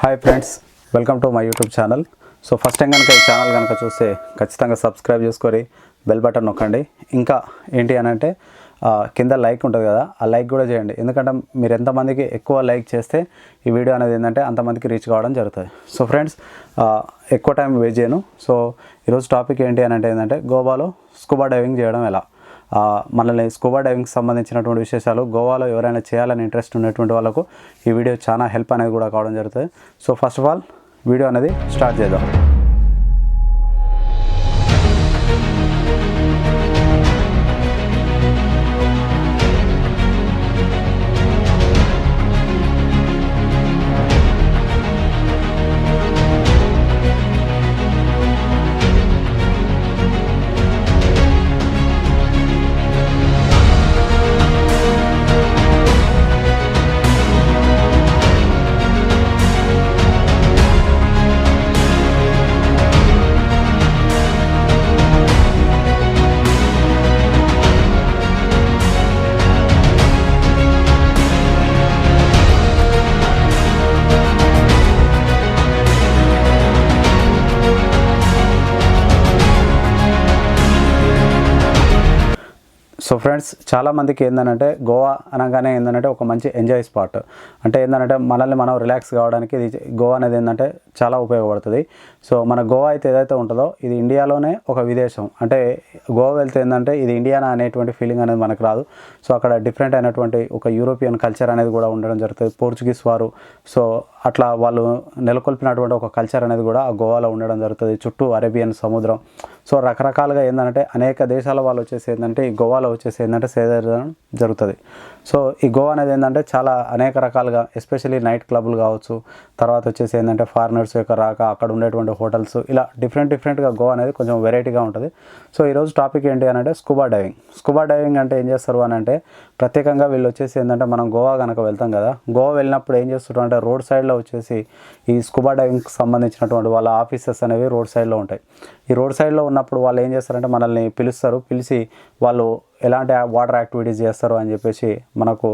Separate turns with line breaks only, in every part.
Hi friends welcome to my YouTube channel so first time కనుక ఈ channel కనుక చూస్తే ఖచ్చితంగా సబ్స్క్రైబ్ చేసుకొని బెల్ బటన్ నొక్కండి. ఇంకా ఏంటి అని అంటే కింద లైక్ ఉంటుంది కదా ఆ లైక్ కూడా చేయండి. ఎందుకంటే మీరు ఎంతమందికి ఎక్కువ లైక్ చేస్తే ఈ వీడియో అనేది ఏంటంటే అంతమందికి రీచ్ కావడం జరుగుతుంది. సో ఫ్రెండ్స్ ఎక్కువ టైం వేస్ట్ చేయను. సో ఈరోజు టాపిక్ ఏంటి అని అంటే ఏంటంటే గోవాలో స్కూబా డైవింగ్ చేయడం ఎలా? మనల్ని స్కూబా డైవింగ్ సంబంధించినటువంటి విశేషాలు గోవాలో ఎవరైనా చేయాలని ఇంట్రెస్ట్ ఉన్నటువంటి వాళ్ళకు ఈ వీడియో చాలా హెల్ప్ అనేది కూడా కావడం జరుగుతుంది. So first of all video అనేది స్టార్ట్ చేద్దాం. సో ఫ్రెండ్స్ చాలామందికి ఏంటంటే గోవా అనగానే ఏంటంటే ఒక మంచి ఎంజాయ్ స్పాట్. అంటే ఏంటంటే మనల్ని మనం రిలాక్స్ కావడానికి ఇది గోవా అనేది ఏంటంటే చాలా ఉపయోగపడుతుంది. సో మన గోవా అయితే ఏదైతే ఉంటుందో ఇది ఇండియాలోనే ఒక విదేశం. అంటే గోవా వెళ్తే ఏంటంటే ఇది ఇండియానా అనేటువంటి ఫీలింగ్ అనేది మనకు రాదు. సో అక్కడ డిఫరెంట్ అయినటువంటి ఒక యూరోపియన్ కల్చర్ అనేది కూడా ఉండడం జరుగుతుంది. పోర్చుగీస్ వారు. సో అట్లా వాళ్ళు నెలకొల్పినటువంటి ఒక కల్చర్ అనేది కూడా ఆ గోవాలో ఉండడం జరుగుతుంది చుట్టూ అరేబియన్ సముద్రం. సో రకరకాలుగా ఏంటంటే అనేక దేశాల వాళ్ళు వచ్చేసి ఏంటంటే ఈ గోవాలో వచ్చేసి ఏంటంటే సేదడం జరుగుతుంది. సో ఈ గోవా అనేది ఏంటంటే చాలా అనేక రకాలుగా ఎస్పెషల్లీ నైట్ క్లబ్లు కావచ్చు తర్వాత వచ్చేసి ఏంటంటే ఫారినర్స్ యొక్క రాక అక్కడ ఉండేటువంటి హోటల్స్ ఇలా డిఫరెంట్ డిఫరెంట్గా గోవా అనేది కొంచెం వెరైటీగా ఉంటుంది. సో ఈరోజు టాపిక్ ఏంటి అని అంటే స్కూబా డైవింగ్ స్కూబా డైవింగ్ అంటే ఏం చేస్తారు అని అంటే ప్రత్యేకంగా వీళ్ళు వచ్చేసి ఏంటంటే మనం గోవా కనుక వెళ్తాం కదా గోవా వెళ్ళినప్పుడు ఏం చేస్తుంటారు అంటే రోడ్ సైడ్లో వచ్చేసి ఈ స్కూబా డైవింగ్కి సంబంధించినటువంటి వాళ్ళ ఆఫీసెస్ అనేవి రోడ్ సైడ్లో ఉంటాయి. ఈ రోడ్ సైడ్లో ఉన్నప్పుడు వాళ్ళు ఏం చేస్తారంటే మనల్ని పిలుస్తారు. పిలిచి వాళ్ళు ఎలాంటి వాటర్ యాక్టివిటీస్ చేస్తారు అని చెప్పేసి మనకు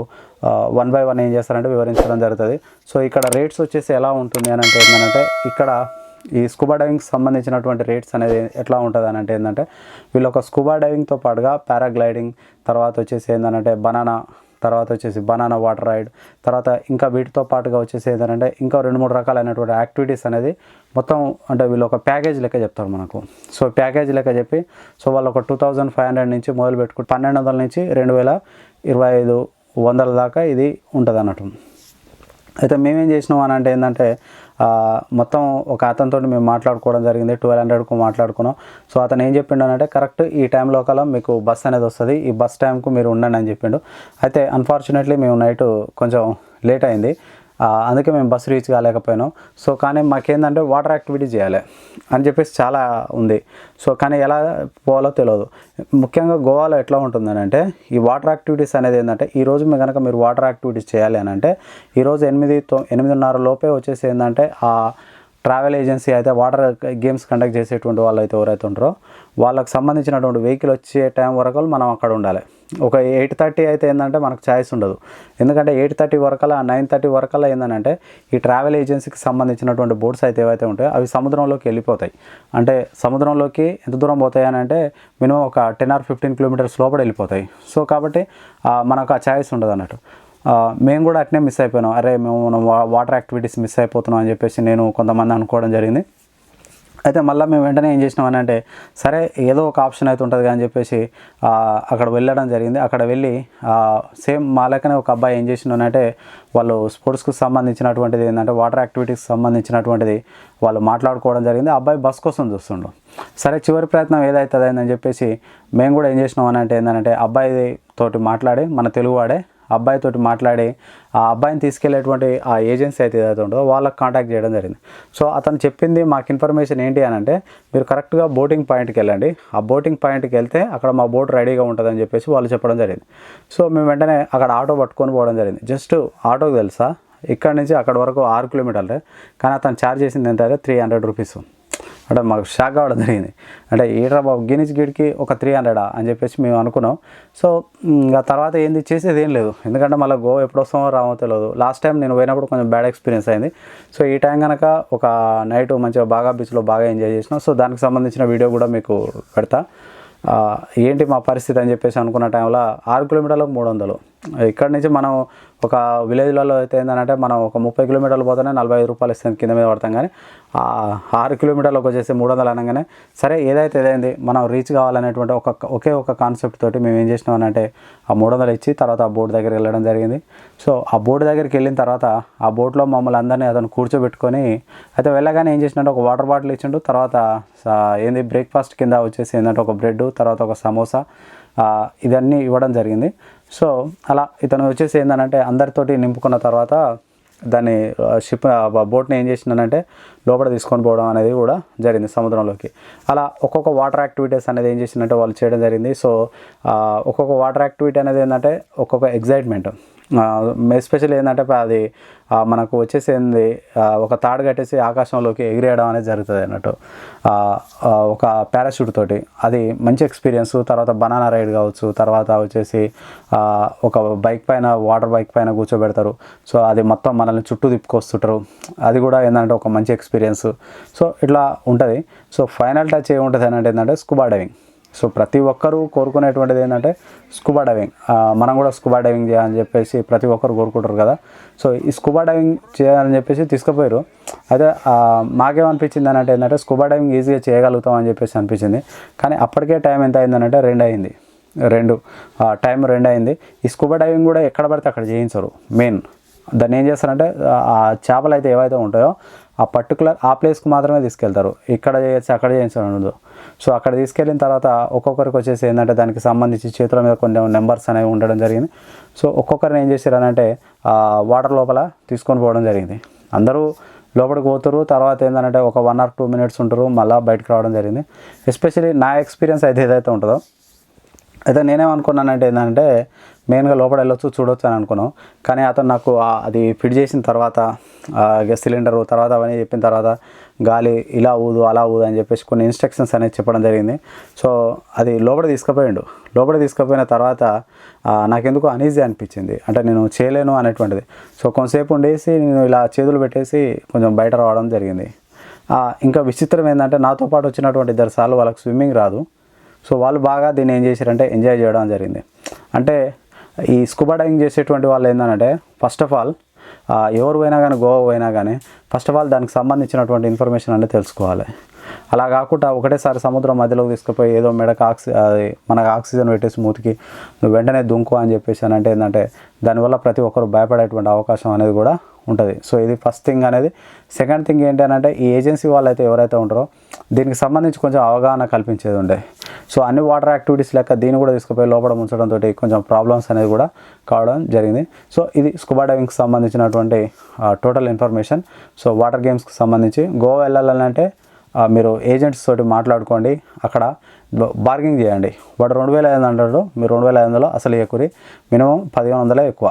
వన్ బై వన్ ఏం చేస్తారంటే వివరించడం జరుగుతుంది. సో ఇక్కడ రేట్స్ వచ్చేసి ఎలా ఉంటుంది అని అంటే ఏంటంటే ఇక్కడ ఈ స్కూబా డైవింగ్కి సంబంధించినటువంటి రేట్స్ అనేది ఎట్లా ఉంటుంది అని అంటే ఏంటంటే వీళ్ళు ఒక స్కూబా డైవింగ్తో పాటుగా పారాగ్లైడింగ్ తర్వాత వచ్చేసి ఏంటంటే బనానా తర్వాత వచ్చేసి బనానా వాటర్ రైడ్ తర్వాత ఇంకా వీటితో పాటుగా వచ్చేసి ఏంటంటే ఇంకా రెండు మూడు రకాలైనటువంటి యాక్టివిటీస్ అనేది మొత్తం అంటే వీళ్ళు ఒక ప్యాకేజ్ లెక్క చెప్తారు మనకు. సో ప్యాకేజ్ లెక్క చెప్పి సో వాళ్ళు ఒక టూ థౌజండ్ ఫైవ్ హండ్రెడ్ నుంచి మొదలు పెట్టుకుంటే పన్నెండు వందల నుంచి రెండు వేల ఇరవై ఐదు వందల దాకా ఇది ఉంటుంది అన్నట్టు అయితే మేమేం చేసినాం అని అంటే ఏంటంటే మొత్తం ఒక అతనితో మేము మాట్లాడుకోవడం జరిగింది. ట్వెల్వ్ హండ్రెడ్కు మాట్లాడుకున్నాం. సో అతను ఏం చెప్పిండు అంటే కరెక్ట్ ఈ టైంలో కల్లా మీకు బస్ అనేది వస్తుంది. ఈ బస్ టైంకు మీరు ఉండండి అని చెప్పిండు. అయితే అన్ఫార్చునేట్లీ మేము నైట్ కొంచెం లేట్ అయింది. అందుకే మేము బస్సు రీచ్ కాలేకపోయినాం. సో కానీ మాకేందంటే వాటర్ యాక్టివిటీ చేయాలి అని చెప్పేసి చాలా ఉంది. సో కానీ ఎలా పోవాలో తెలియదు ముఖ్యంగా గోవాలో ఎట్లా ఉంటుందని అంటే ఈ వాటర్ యాక్టివిటీస్ అనేది ఏంటంటే ఈరోజు మీ కనుక మీరు వాటర్ యాక్టివిటీస్ చేయాలి అని అంటే ఈరోజు ఎనిమిది తొ- ఎనిమిదిన్నర లోపే వచ్చేసి ఏంటంటే ఆ ట్రావెల్ ఏజెన్సీ అయితే వాటర్ గేమ్స్ కండక్ట్ చేసేటువంటి వాళ్ళు అయితే ఎవరైతే ఉంటారో వాళ్ళకి సంబంధించినటువంటి వెహికల్ వచ్చే టైం వరకు మనం అక్కడ ఉండాలి. ఒక ఎయిట్ థర్టీ అయితే ఏంటంటే మనకు ఛాయిస్ ఉండదు. ఎందుకంటే ఎయిట్ థర్టీ వరకల్లా నైన్ థర్టీ వరకల్లా ఏంటంటే ఈ ట్రావెల్ ఏజెన్సీకి సంబంధించినటువంటి బోట్స్ అయితే ఏవైతే ఉంటాయో అవి సముద్రంలోకి వెళ్ళిపోతాయి. అంటే సముద్రంలోకి ఎంత దూరం పోతాయి అని అంటే మినిమం ఒక టెన్ ఆర్ ఫిఫ్టీన్ కిలోమీటర్స్ లోపల వెళ్ళిపోతాయి. సో కాబట్టి మనకు ఆ ఛాయిస్ ఉండదు అన్నట్టు మేము కూడా అట్నే మిస్ అయిపోయినాం. అరే మేము మనం వా- వాటర్ యాక్టివిటీస్ మిస్ అయిపోతున్నాం అని చెప్పేసి నేను కొంతమంది అనుకోవడం జరిగింది. అయితే మళ్ళీ మేము వెంటనే ఏం చేసినాం అని అంటే సరే ఏదో ఒక ఆప్షన్ అయితే ఉంటుంది అని చెప్పేసి అక్కడ వెళ్ళడం జరిగింది. అక్కడ వెళ్ళి సేమ్ మా లెక్కనే ఒక అబ్బాయి ఏం చేసినానంటే వాళ్ళు స్పోర్ట్స్కి సంబంధించినటువంటిది ఏంటంటే వాటర్ యాక్టివిటీస్కి సంబంధించినటువంటిది వాళ్ళు మాట్లాడుకోవడం జరిగింది. ఆ అబ్బాయి బస్ కోసం చూస్తుండు. సరే చివరి ప్రయత్నం ఏదైతుంది అని చెప్పేసి మేము కూడా ఏం చేసినాం అని అంటే ఏంటంటే అబ్బాయి తోటి మాట్లాడి మన తెలుగువాడే అబ్బాయితోటి మాట్లాడి ఆ అబ్బాయిని తీసుకెళ్ళేటువంటి ఆ ఏజెన్సీ అయితే ఏదైతే ఉంటుందో వాళ్ళకి కాంటాక్ట్ చేయడం జరిగింది. సో అతను చెప్పింది మాకు ఇన్ఫర్మేషన్ ఏంటి అని అంటే మీరు కరెక్ట్గా బోటింగ్ పాయింట్కి వెళ్ళండి. ఆ బోటింగ్ పాయింట్కి వెళ్తే అక్కడ మా బోట్ రెడీగా ఉంటుందని చెప్పేసి వాళ్ళు చెప్పడం జరిగింది. సో మేము వెంటనే అక్కడ ఆటో పట్టుకొని పోవడం జరిగింది. జస్ట్ ఆటోకి తెలుసా? ఇక్కడ నుంచి అక్కడ వరకు ఆరు కిలోమీటర్లే. కానీ అతను ఛార్జ్ చేసింది ఎంత అంటే త్రీ హండ్రెడ్ రూపీస్ అంటే మాకు షాక్ అవ్వడం జరిగింది. అంటే ఈడ్రా బాబు గినీస్ గేట్కి ఒక త్రీ హండ్రెడా అని చెప్పేసి మేము అనుకున్నాం. సో ఇంకా తర్వాత ఏంది చేసేది ఏం లేదు. ఎందుకంటే మళ్ళీ గోవా ఎప్పుడు వస్తామో రామో తెలియదు. లాస్ట్ టైం నేను పోయినప్పుడు కొంచెం బ్యాడ్ ఎక్స్పీరియన్స్ అయింది. సో ఈ టైం కనుక ఒక నైట్ మంచిగా బాగా బీచ్లో బాగా ఎంజాయ్ చేసినాం సో దానికి సంబంధించిన వీడియో కూడా మీకు పెడతా. ఏంటి మా పరిస్థితి అని చెప్పేసి అనుకున్న టైంలో ఆరు కిలోమీటర్లకు మూడు వందలు. ఇక్కడ నుంచి మనం ఒక విలేజ్లలో అయితే ఏంటంటే మనం ఒక ముప్పై కిలోమీటర్లు పోతేనే నలభై ఐదు రూపాయలు ఇస్తుంది కింద మీద పడతాం కానీ ఆరు కిలోమీటర్లకు వచ్చేసి మూడు వందలు అనగానే సరే ఏదైతే ఏదైంది మనం రీచ్ కావాలనేటువంటి ఒక ఒకే ఒక కాన్సెప్ట్ తోటి మేము ఏం చేసినాం అంటే ఆ మూడు వందలు ఇచ్చి తర్వాత ఆ బోట్ దగ్గరికి వెళ్ళడం జరిగింది. సో ఆ బోట్ దగ్గరికి వెళ్ళిన తర్వాత ఆ బోట్లో మమ్మల్ని అందరినీ అతను కూర్చోబెట్టుకొని అయితే వెళ్ళగానే ఏం చేసినట్టు ఒక వాటర్ బాటిల్ ఇచ్చిండు తర్వాత ఏంది బ్రేక్ఫాస్ట్ కింద వచ్చేసి ఏంటంటే ఒక బ్రెడ్ తర్వాత ఒక సమోసా ఇదన్నీ ఇవ్వడం జరిగింది. సో అలా ఇతను వచ్చేసి ఏంటంటే అందరితోటి నింపుకున్న తర్వాత దాన్ని షిప్ బోట్ని ఏం చేసినానంటే లోపల తీసుకొని పోవడం అనేది కూడా జరిగింది సముద్రంలోకి. అలా ఒక్కొక్క వాటర్ యాక్టివిటీస్ అనేది ఏం చేసిందంటే వాళ్ళు చేయడం జరిగింది. సో ఒక్కొక్క వాటర్ యాక్టివిటీ అనేది ఏంటంటే ఒక్కొక్క ఎగ్జైట్మెంట్ ఎస్పెషల్ ఏంటంటే అది మనకు వచ్చేసింది ఒక తాడు కట్టేసి ఆకాశంలోకి ఎగిరేయడం అనేది జరుగుతుంది అన్నట్టు. ఒక పారాషూట్ తోటి. అది మంచి ఎక్స్పీరియన్స్ తర్వాత బనానా రైడ్ కావచ్చు తర్వాత వచ్చేసి ఒక బైక్ పైన వాటర్ బైక్ పైన కూర్చోబెడతారు. సో అది మొత్తం మనల్ని చుట్టూ తిప్పుకొస్తుంటారు. అది కూడా ఏంటంటే ఒక మంచి ఎక్స్పీరియన్స్ సో ఇట్లా ఉంటుంది. సో ఫైనల్ టచ్ ఏముంటుంది అని అంటే ఏంటంటే స్కూబా డైవింగ్ సో ప్రతి ఒక్కరూ కోరుకునేటువంటిది ఏంటంటే స్కూబా డైవింగ్. మనం కూడా స్కూబా డైవింగ్ చేయాలని చెప్పేసి ప్రతి ఒక్కరు కోరుకుంటారు కదా. సో ఈ స్కూబా డైవింగ్ చేయాలని చెప్పేసి తీసుకుపోయారు. అయితే మాకేమనిపించింది అని అంటే ఏంటంటే స్కూబా డైవింగ్ ఈజీగా చేయగలుగుతాం అని చెప్పేసి అనిపించింది. కానీ అప్పటికే టైం ఎంత అయిందనంటే రెండు అయింది. రెండు ఆ, టైం రెండు అయింది. ఈ స్కూబా డైవింగ్ కూడా ఎక్కడ పడితే అక్కడ చేయించరు. మెయిన్. దాన్ని ఏం చేస్తారంటే ఆ- ఆ చేపలు అయితే ఏవైతే ఉంటాయో ఆ పర్టికులర్ ఆ ప్లేస్కి మాత్రమే తీసుకెళ్తారు. ఇక్కడ చేయొచ్చు అక్కడ చేయించడం ఉండదు సో అక్కడ తీసుకెళ్ళిన తర్వాత ఒక్కొక్కరికి వచ్చేసి ఏంటంటే దానికి సంబంధించి చేతుల మీద కొన్ని నెంబర్స్ అనేవి ఉండడం జరిగింది. సో ఒక్కొక్కరిని ఏం చేశారనంటే అంటే వాటర్ లోపల తీసుకొని పోవడం జరిగింది. అందరూ లోపలికి పోతారు తర్వాత ఏంటంటే ఒక వన్ ఆర్ టూ మినిట్స్ ఉంటారు మళ్ళీ బయటకు రావడం జరిగింది. ఎస్పెషల్లీ నా ఎక్స్పీరియన్స్ అయితే ఏదైతే ఉంటుందో అయితే నేనేమనుకున్నానంటే ఏంటంటే మెయిన్గా లోపల వెళ్ళొచ్చు చూడొచ్చు అని అనుకున్నాం. కానీ అతను నాకు అది ఫిట్ చేసిన తర్వాత గ్యాస్ సిలిండర్ తర్వాత అవన్నీ చెప్పిన తర్వాత గాలి ఇలా ఊదు అలా ఊదు అని చెప్పేసి కొన్ని ఇన్స్ట్రక్షన్స్ అనేది చెప్పడం జరిగింది. సో అది లోపల తీసుకుపోయిండు. లోపల తీసుకుపోయిన తర్వాత నాకెందుకు అనీజీ అనిపించింది. అంటే నేను చేయలేను అనేటువంటిది. సో కొంతసేపు ఉండేసి నేను ఇలా చేతులు పెట్టేసి కొంచెం బయట రావడం జరిగింది. ఇంకా విచిత్రం ఏంటంటే నాతో పాటు వచ్చినటువంటి ఇద్దరు సార్లు వాళ్ళకి స్విమ్మింగ్ రాదు. సో వాళ్ళు బాగా దీన్ని ఏం చేశారంటే ఎంజాయ్ చేయడం జరిగింది. అంటే ఈ స్కూబా డైవింగ్ చేసేటువంటి వాళ్ళు ఏంటంటే ఫస్ట్ ఆఫ్ ఆల్ ఎవరు పోయినా కానీ గోవా పోయినా కానీ ఫస్ట్ ఆఫ్ ఆల్ దానికి సంబంధించినటువంటి ఇన్ఫర్మేషన్ అనేది తెలుసుకోవాలి. అలా కాకుండా ఒకటేసారి సముద్రం మధ్యలోకి తీసుకుపోయి ఏదో మెడకు ఆక్సి మనకు ఆక్సిజన్ పెట్టేసి మూతికి నువ్వు వెంటనే దుంకు అని చెప్పేసి అని అంటే ఏంటంటే దానివల్ల ప్రతి ఒక్కరు భయపడేటువంటి అవకాశం అనేది కూడా ఉంటుంది. సో ఇది ఫస్ట్ థింగ్ అనేది. సెకండ్ థింగ్ ఏంటి అని అంటే ఈ ఏజెన్సీ వాళ్ళు అయితే ఎవరైతే ఉంటారో దీనికి సంబంధించి కొంచెం అవగాహన కల్పించేది ఉండే. సో అన్ని వాటర్ యాక్టివిటీస్ లెక్క దీన్ని కూడా తీసుకుపోయి లోపల ఉంచడంతో కొంచెం ప్రాబ్లమ్స్ అనేది కూడా కావడం జరిగింది. సో ఇది స్కూబా డైవింగ్కి సంబంధించినటువంటి టోటల్ ఇన్ఫర్మేషన్. సో వాటర్ గేమ్స్కి సంబంధించి గోవా వెళ్ళాలంటే మీరు ఏజెంట్స్ తోటి మాట్లాడుకోండి. అక్కడ బార్గింగ్ చేయండి. వాడు రెండు వేల ఐదు అంటాడు. మీరు రెండు వేల ఐదు వందలు అసలు ఎక్కువ మినిమం పదిహేను వందలే ఎక్కువ.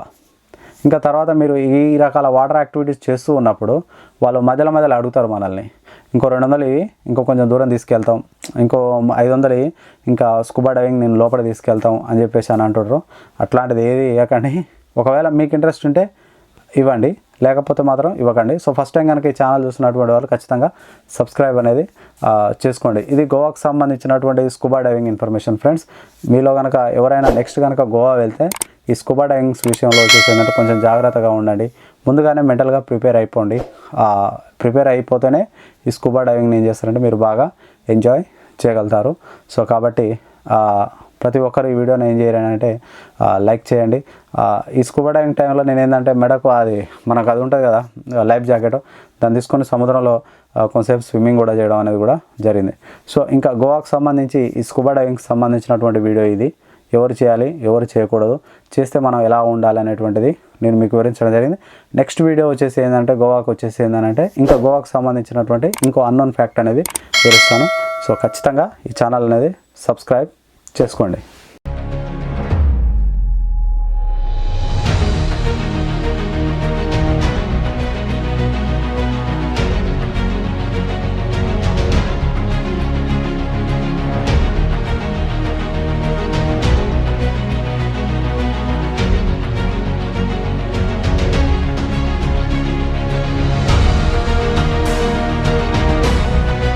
ఇంకా తర్వాత మీరు ఈ రకాల వాటర్ యాక్టివిటీస్ చేస్తూ ఉన్నప్పుడు వాళ్ళు మధ్యలో మధ్యలో అడుగుతారు మనల్ని. ఇంకో రెండు వందలు ఇంకో కొంచెం దూరం తీసుకెళ్తాం. ఇంకో ఐదు వందలు ఇంకా స్కూబా డైవింగ్ నేను లోపల తీసుకెళ్తాం అని చెప్పేసి అని అంటుండ్రు. అట్లాంటిది ఏది ఇవ్వకండి. ఒకవేళ మీకు ఇంట్రెస్ట్ ఉంటే ఇవ్వండి లేకపోతే మాత్రం ఇవ్వకండి. సో ఫస్ట్ టైం కనుక ఈ ఛానల్ చూసినటువంటి వాళ్ళు ఖచ్చితంగా సబ్స్క్రైబ్ అనేది చేసుకోండి. ఇది గోవాకు సంబంధించినటువంటి స్కూబా డైవింగ్ ఇన్ఫర్మేషన్ ఫ్రెండ్స్ మీలో కనుక ఎవరైనా నెక్స్ట్ కనుక గోవా వెళ్తే ఈ స్కూబా డైవింగ్స్ విషయంలో వచ్చేసి ఏంటంటే కొంచెం జాగ్రత్తగా ఉండండి. ముందుగానే మెంటల్గా ప్రిపేర్ అయిపోండి. ప్రిపేర్ అయిపోతేనే ఈ స్కూబా డైవింగ్ ఏం చేస్తారంటే మీరు బాగా ఎంజాయ్ చేయగలుగుతారు. సో కాబట్టి ప్రతి ఒక్కరు ఈ వీడియోని ఏం చేయాలంటే లైక్ చేయండి. ఈ స్కూబా డైవింగ్ టైంలో నేను ఏంటంటే మెడకు అది మనకు అది ఉంటుంది కదా లైఫ్ జాకెట్. దాన్ని తీసుకొని సముద్రంలో కొంతసేపు స్విమ్మింగ్ కూడా చేయడం అనేది కూడా జరిగింది. సో ఇంకా గోవాకు సంబంధించి ఈ స్కూబా డైవింగ్కి సంబంధించినటువంటి వీడియో ఇది. ఎవరు చేయాలి ఎవరు చేయకూడదు. చేస్తే మనం ఎలా ఉండాలి అనేటువంటిది నేను మీకు వివరించడం జరిగింది. నెక్స్ట్ వీడియో వచ్చేసి ఏంటంటే గోవాకు వచ్చేసి ఏంటంటే ఇంకా గోవాకు సంబంధించినటువంటి ఇంకో అన్నోన్ ఫ్యాక్ట్ అనేది వివరిస్తాను. సో ఖచ్చితంగా ఈ ఛానల్ అనేది సబ్స్క్రైబ్ చేసుకోండి.